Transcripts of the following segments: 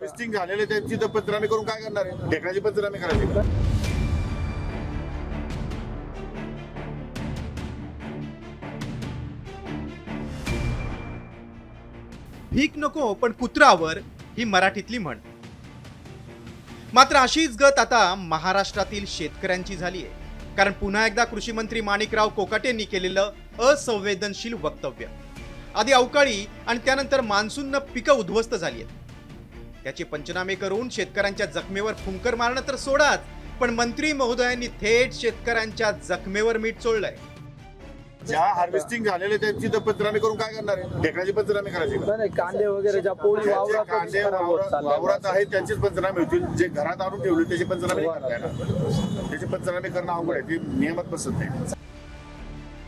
Misting झालेले त्यांची तर पंचनामे करून काय करणार आहे? ढेकळाची पंचनामे करायची. भीक नको पण कुत्रावर ही मराठीतली म्हण. मात्र अशीच गत आता महाराष्ट्रातील शेतकऱ्यांची झाली आहे. कारण पुन्हा एकदा कृषी मंत्री माणिकराव कोकाटेंनी केलेलं असंवेदनशील वक्तव्य. आधी अवकाळी आणि त्यानंतर मान्सूननं पिकं उद्ध्वस्त झाली आहेत. त्याचे पंचनामे करून शेतकऱ्यांच्या जखमेवर फुंकर मारणं तर सोडाच पण मंत्री महोदयांनी थेट शेतकऱ्यांच्या जखमेवर मीठ चोळलंय. ज्या हार्वेस्टिंग झालेले त्यांची तर पंचनामे करून काय करणार आहे? ढेकळाची पंचनामे करायची का? नाही, नाही कांदे वगैरे ज्या पोळी कांदे वावरात आहेत त्यांचेच पंचनामे होतील. जे घरात आणून ठेवले त्याचे पंचनामे नाही करता येणार. त्याचे पंचनामे करणं अवघड आहे ते नियमात बसत नाही.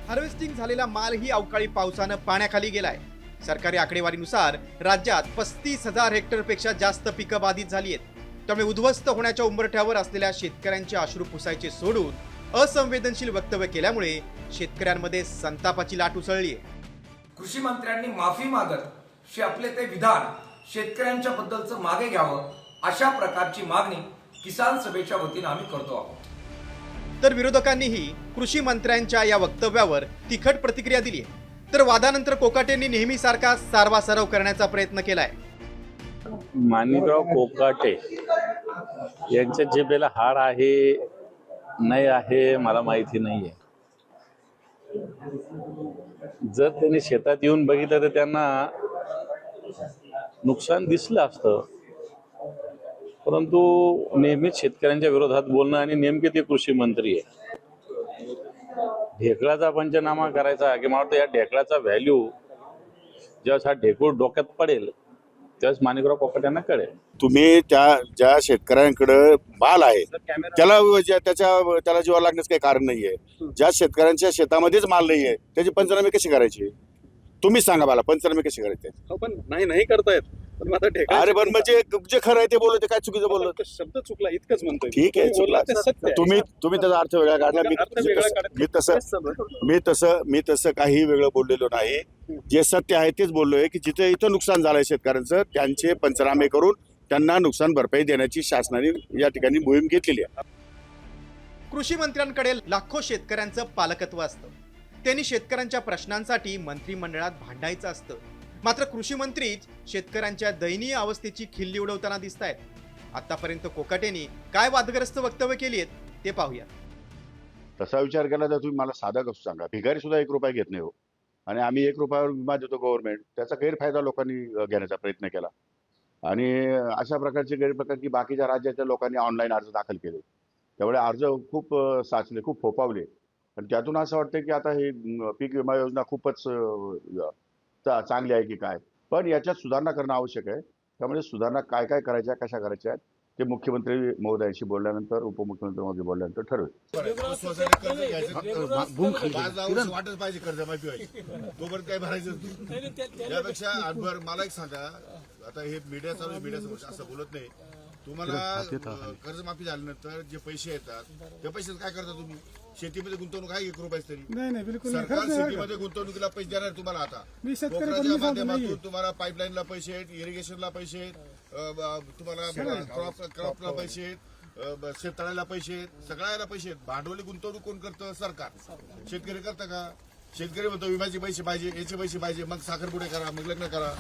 हार्वेस्टिंग झालेला मालही अवकाळी पावसानं पाण्याखाली गेलाय. सरकारी आकडेवारीनुसार राज्यात पस्तीस हजार हेक्टरपेक्षा जास्त पिकं बाधित झाली आहेत. त्यामुळे उद्ध्वस्त होण्याच्या उंबरठ्यावर असलेल्या शेतकऱ्यांचे अश्रू पुसायचे सोडून असंवेदनशील वक्तव्य केल्यामुळे शेतकऱ्यांमध्ये संतापाची लाट उसळली आहे. कृषी मंत्र्यांनी माफी मागत आपले ते विधान शेतकऱ्यांच्या बद्दलचं मागे घ्यावं अशा प्रकारची मागणी किसान सभेच्या वतीनं आम्ही करतो आहोत. तर विरोधकांनीही कृषी मंत्र्यांच्या या वक्तव्यावर तिखट प्रतिक्रिया दिली आहे. तर वादानंतर कोकाटेंनी नेहमीसारखा सारवासारव करण्याचा प्रयत्न केलाय. माणिकराव कोकाटे यांच्या जेबेला हार आहे नाही आहे मला माहिती नाहीये. जर त्यांनी शेतात येऊन बघितलं तर त्यांना नुकसान दिसलं असतं. परंतु नेहमीच शेतकऱ्यांच्या विरोधात बोलणं आणि नेमके ते कृषी मंत्री आहे. ढेकळाचा पंचनामा करायचा की मला वाटतं या ढेकळाचा व्हॅल्यू ज्यावेळेस हा ढेकूळ डोक्यात पडेल त्यावेळेस माणिकराव कोकाटे यांना कळेल. तुम्ही त्या ज्या शेतकऱ्यांकडे माल आहे त्याला ज्या- त्याच्या त्याला जीवा लागण्याचं काही कारण नाहीये. ज्या शेतकऱ्यांच्या शेतामध्येच माल नाहीये त्याची पंचनामे कशी करायची? तुम्हीच सांगा मला पंचनामे कशी करायचे? हो पण नाही नाही करतायत. पण मग आता ढेकळाची अरे पण म्हणजे जे खरं आहे ते बोललो ते काय चुकीचं बोललो. फक्त शब्द चुकला इतकंच म्हणतोय. ठीक आहे, तुम्ही बोलला ते सत्य आहे. तुम्ही तुम्ही त्याचा अर्थ वेगळा काढला. मी अर्थ मी वेगळा तसं- काढत मी तसं तेच सगळं. मी तसं मी तसं काही वेगळं बोललेलो नाही. जे सत्य आहे तेच बोललोय की जिथे इथं नुकसान झालंय शेतकऱ्यांचं त्यांचे पंचनामे करून त्यांना नुकसान भरपाई देण्याची शासनाने या ठिकाणी मोहीम घेतलेली आहे. कृषी मंत्र्यांकडे लाखो शेतकऱ्यांचं पालकत्व असतं. त्यांनी शेतकऱ्यांच्या प्रश्नांसाठी मंत्रिमंडळात भांडायचं असतं. मात्र कृषी मंत्रीच शेतकऱ्यांच्या दयनीय अवस्थेची खिल्ली उडवताना दिसत आहेत आतापर्यंत कोकाटेनी काय वादग्रस्त वक्तव्य केली आहेत ते पाहूया. तसा विचार केला तर तुम्ही मला साधा कसं सांगा. भिकारी सुद्धा एक रुपया घेत नाही हो. आणि आम्ही एक रुपयावर विमा देतो गव्हर्नमेंट त्याचा गैरफायदा लोकांनी घेण्याचा प्रयत्न केला. आणि अशा प्रकारचे गैरप्रकार की बाकीच्या राज्याच्या लोकांनी ऑनलाईन अर्ज दाखल केले. त्यामुळे अर्ज खूप साचले खूप फोपावले आणि त्यातून असं वाटतं की आता हे पीक विमा योजना खूपच चांगली आहे की काय? पण याच्यात सुधारणा करणं आवश्यक आहे. त्यामुळे सुधारणा काय काय करायच्या कशा करायच्या आहेत ते मुख्यमंत्री महोदयांशी बोलल्यानंतर उपमुख्यमंत्री महोदय बोलल्यानंतर ठरवेल. वाटच पाहिजे कर्ज माफी व्हायची. तोपर्यंत काय भरायचं त्यापेक्षा मला एक सांगा आता हे मीडिया चालू मीडिया समोर असं बोलत नाही. तुम्हाला कर्जमाफी झाल्यानंतर जे पैसे येतात त्या पैशात काय करता तुम्ही? शेतीमध्ये गुंतवणूक आहे एक रुपयाच तरी? नाही नाही बिलकुल नाही. सरकार खरंच शेतीमध्ये गुंतवणुकीला पैसे देणार तुम्हाला आता? मी शेतकरी कोणी सांगतो माध्यमातून. तुम्हाला पाईपलाईनला पैसे आहेत इरिगेशनला पैसे आहेत अं, ब- तुम्हाला क्रॉप क्रॉपला पैसे आहेत अं, ब- शेततळ्याला पैसे आहेत सगळ्याला पैसे आहेत. भांडवली गुंतवणूक कोण करतं? सरकार. शेतकरी करतं का? शेतकरी म्हणतो विम्याचे पैसे पाहिजे याचे पैसे पाहिजे मग साखरपुडे करा मग लग्न करा.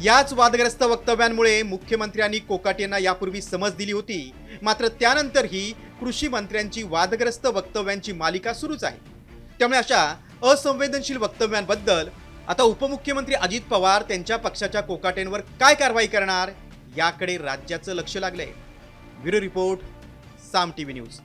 याच वादग्रस्त वक्तव्यांमुळे मुख्यमंत्र्यांनी कोकाटेंना यापूर्वी समज दिली होती. मात्र त्यानंतरही कृषी मंत्र्यांची वादग्रस्त वक्तव्यांची मालिका सुरूच आहे. त्यामुळे अशा असंवेदनशील वक्तव्यांबद्दल आता उपमुख्यमंत्री अजित पवार त्यांच्या पक्षाच्या कोकाटेंवर काय कारवाई करणार याकडे राज्याचं लक्ष लागलंय. Bureau report Saam TV news.